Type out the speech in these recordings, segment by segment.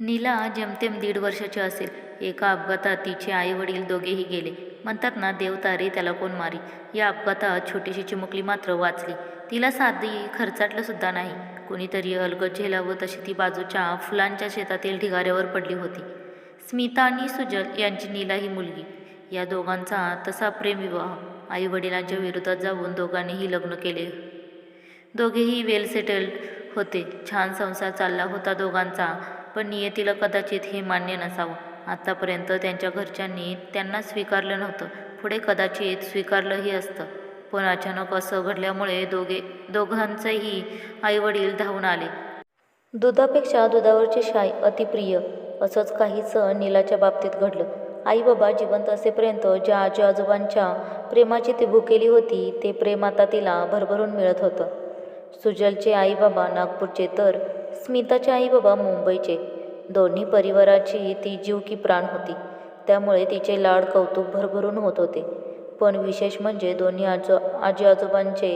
नीला जेमतेम दीड वर्षाची असेल. एका अपघातात तिचे आई वडील दोघेही गेले. म्हणतात ना देव तारे त्याला कोण मारी? या अपघातात छोटीशी चिमुकली मात्र वाचली. तिला साधी खर्चाटलं सुद्धा नाही. कोणीतरी अलगद झेलावं तशी ती बाजूच्या फुलांच्या शेतातील ढिगाऱ्यावर पडली होती. स्मिता आणि सुजल यांची नीला ही मुलगी. या दोघांचा तसा प्रेमविवाह आई वडिलांच्या विरोधात जाऊन दोघांनीही लग्न केले. दोघेही वेल सेटल्ड होते. छान संसार चालला होता दोघांचा. पण नियतीला कदाचित हे मान्य नसावं. आत्तापर्यंत त्यांच्या घरच्यांनी त्यांना स्वीकारलं नव्हतं. पुढे कदाचित स्वीकारलंही असतं. पण अचानक असं घडल्यामुळे दोघे दोघांचेही आईवडील धावून आले. दुधापेक्षा दुधावरची शाय अतिप्रिय. असंच काहीचं नीलाच्या बाबतीत घडलं. आई बाबा जिवंत असेपर्यंत ज्या आजी आजोबांच्या प्रेमाची ती भुकेली होती ते प्रेम आता तिला भरभरून मिळत होतं. सुजलचे आई बाबा नागपूरचे तर स्मिताचे आई बाबा मुंबईचे. दोन्ही परिवाराची ती जीव की प्राण होती. त्यामुळे तिचे लाड कौतुक भरभरून होत होते. पण विशेष म्हणजे दोन्ही आजो आजी आजोबांचे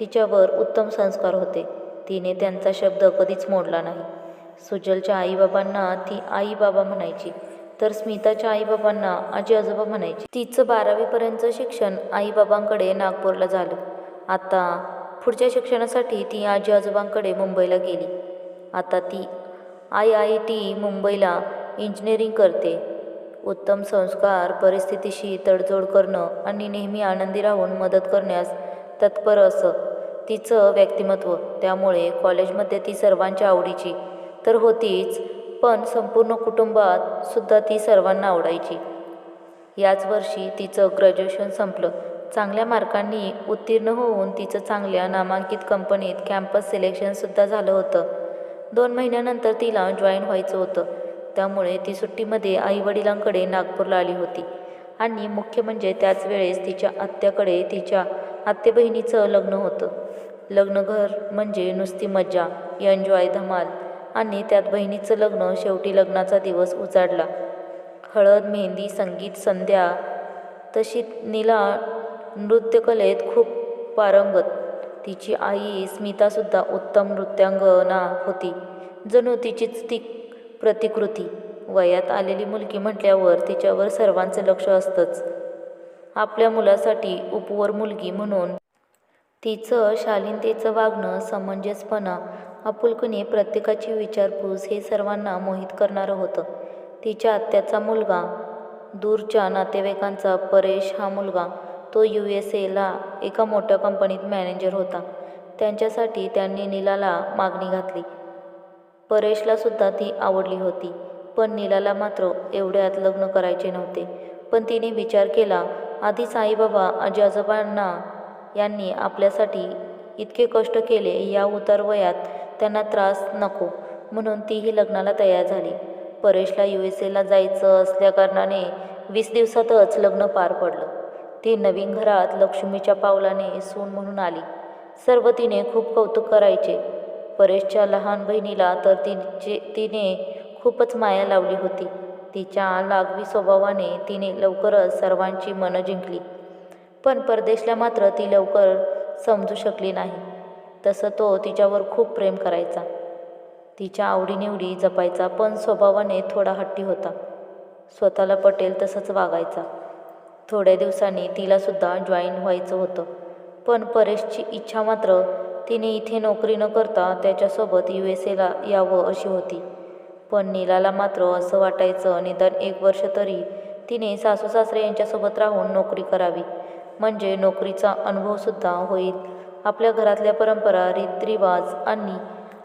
तिच्यावर उत्तम संस्कार होते. तिने त्यांचा शब्द कधीच मोडला नाही. सुजलच्या आईबाबांना ती आई बाबा म्हणायची. तर स्मिताच्या आईबाबांना आजी आजोबा म्हणायची. तिचं बारावीपर्यंतचं शिक्षण आईबाबांकडे नागपूरला झालं. आता पुढच्या शिक्षणासाठी ती आजी आजोबांकडे मुंबईला गेली. आता ती आय आय टी मुंबईला इंजिनिअरिंग करते. उत्तम संस्कार परिस्थितीशी तडजोड करणं आणि नेहमी आनंदी राहून मदत करण्यास तत्पर असं तिचं व्यक्तिमत्व. त्यामुळे कॉलेजमध्ये ती सर्वांच्या आवडीची तर होतीच पण संपूर्ण कुटुंबात सुद्धा ती सर्वांना आवडायची. याच वर्षी तिचं ग्रॅज्युएशन संपलं. चांगल्या मार्कांनी उत्तीर्ण होऊन तिचं चांगल्या नामांकित कंपनीत कॅम्पस सिलेक्शनसुद्धा झालं होतं. दोन महिन्यानंतर तिला जॉईन व्हायचं होतं. त्यामुळे ती सुट्टीमध्ये आईवडिलांकडे नागपूरला आली होती. आणि मुख्य म्हणजे त्याच वेळेस तिच्या आत्याकडे तिच्या आत्ते बहिणीचं लग्न होतं. लग्नघर म्हणजे नुसती मज्जा एन्जॉय धमाल. आणि त्यात बहिणीचं लग्न शेवटी लग्नाचा दिवस उजाडला. हळद मेहंदी संगीत संध्या तशी नीला नृत्यकलेत खूप पारंगत. तिची आई स्मितासुद्धा उत्तम नृत्यांगना होती. जणू तिचीच ती प्रतिकृती. वयात आलेली मुलगी म्हटल्यावर तिच्यावर सर्वांचं लक्ष असतंच. आपल्या मुलासाठी उपवर मुलगी म्हणून तिचं शालीनतेचं वागणं समंजसपणा आपुलकीने प्रत्येकाची विचारपूस हे सर्वांना मोहित करणारं होतं. तिच्या आत्याचा मुलगा दूरच्या नातेवाईकांचा परेश हा मुलगा तो यू एस एला एका मोठ्या कंपनीत मॅनेजर होता. त्यांच्यासाठी त्यांनी नीलाला मागणी घातली. परेशला सुद्धा ती आवडली होती पण नीलाला मात्र एवढ्यात लग्न करायचे नव्हते. पण तिने विचार केला आधी साईबाबा आजी आजोबांना यांनी आपल्यासाठी इतके कष्ट केले या उतार वयात त्यांना त्रास नको म्हणून तीही लग्नाला तयार झाली. परेशला यू एस एला जायचं असल्याकारणाने वीस दिवसातच लग्न पार पडलं. ती नवीन घरात लक्ष्मीच्या पावलाने सून म्हणून आली. सर्व तिने खूप कौतुक करायचे. परेशच्या लहान बहिणीला तर तिचे तिने खूपच माया लावली होती. तिच्या लागवी स्वभावाने तिने लवकरच सर्वांची मनं जिंकली. पण परदेशला मात्र ती लवकर समजू शकली नाही. तसं तो तिच्यावर खूप प्रेम करायचा. तिच्या आवडीनिवडी जपायचा पण स्वभावाने थोडा हट्टी होता. स्वतःला पटेल तसंच वागायचा. थोड्या दिवसांनी तिलासुद्धा जॉईन व्हायचं होतं. पण परेशची इच्छा मात्र तिने इथे नोकरी न करता त्याच्यासोबत यू एस एला यावं अशी होती. पण नीलाला मात्र असं वाटायचं निदान एक वर्ष तरी तिने सासू सासरे यांच्यासोबत राहून नोकरी करावी. म्हणजे नोकरीचा अनुभवसुद्धा होईल. आपल्या घरातल्या परंपरा रीतरिवाज आणि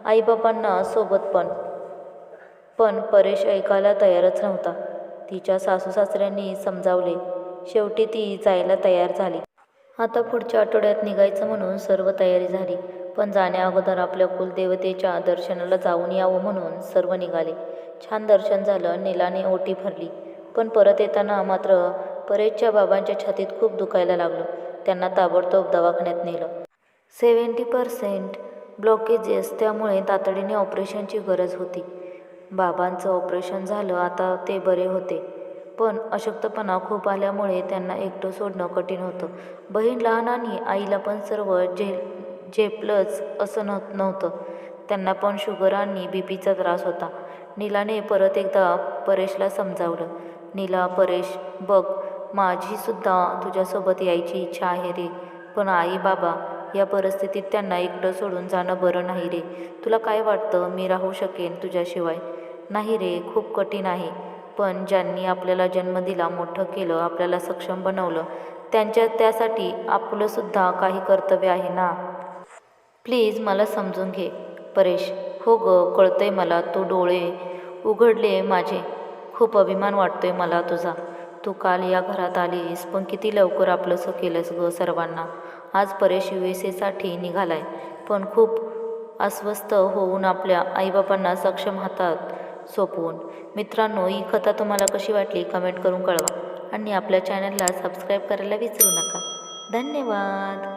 आईबाबांना सोबत पण. पण परेश ऐकायला तयारच नव्हता. तिच्या सासू सासऱ्यांनी समजावले शेवटी ती जायला तयार झाली. आता पुढच्या आठवड्यात निघायचं म्हणून सर्व तयारी झाली. पण जाण्या अगोदर आपल्या कुलदेवतेच्या दर्शनाला जाऊन यावं म्हणून सर्व निघाले. छान दर्शन झालं नीलाने ओटी भरली. पण परत येताना मात्र परेशच्या बाबांच्या छातीत खूप दुखायला लागलं. त्यांना ताबडतोब दवाखान्यात नेलं. सेवन्टी पर्सेंट ब्लॉकेजेस त्यामुळे तातडीने ऑपरेशनची गरज होती. बाबांचं ऑपरेशन झालं आता ते बरे होते. पण अशक्तपणा खूप आल्यामुळे त्यांना एकटं सोडणं कठीण होतं. बहीण लहान आणि आईला पण सर्व झे झेपलंच असं नव्ह नव्हतं. त्यांना पण शुगर आणि बी पीचा त्रास होता. नीलाने परत एकदा परेशला समजावलं. नीला परेश बघ माझीसुद्धा तुझ्यासोबत यायची इच्छा आहे रे. पण आई बाबा या परिस्थितीत त्यांना एकटं सोडून जाणं बरं नाही रे. तुला काय वाटतं? मी राहू शकेन तुझ्याशिवाय. नाही रे खूप कठीण आहे. पण ज्यांनी आपल्याला जन्म दिला मोठं केलं आपल्याला सक्षम बनवलं त्यांच्या त्यासाठी आपलंसुद्धा काही कर्तव्य आहे ना? प्लीज मला समजून घे. परेश हो ग कळतंय मला. तू डोळे उघडले माझे. खूप अभिमान वाटतोय मला तुझा. तू काल या घरात आलीस पण किती लवकर आपलंसं केलंस ग सर्वांना. आज परेश यू एस एसाठी निघालाय. पण खूप अस्वस्थ होऊन आपल्या आईबापांना सक्षम हातात सोपवून. मित्रांनो ही कथा तुम्हाला कशी वाटली कमेंट करून कळवा. आणि आपल्या चॅनलला सबस्क्राईब करायला विसरू नका. धन्यवाद!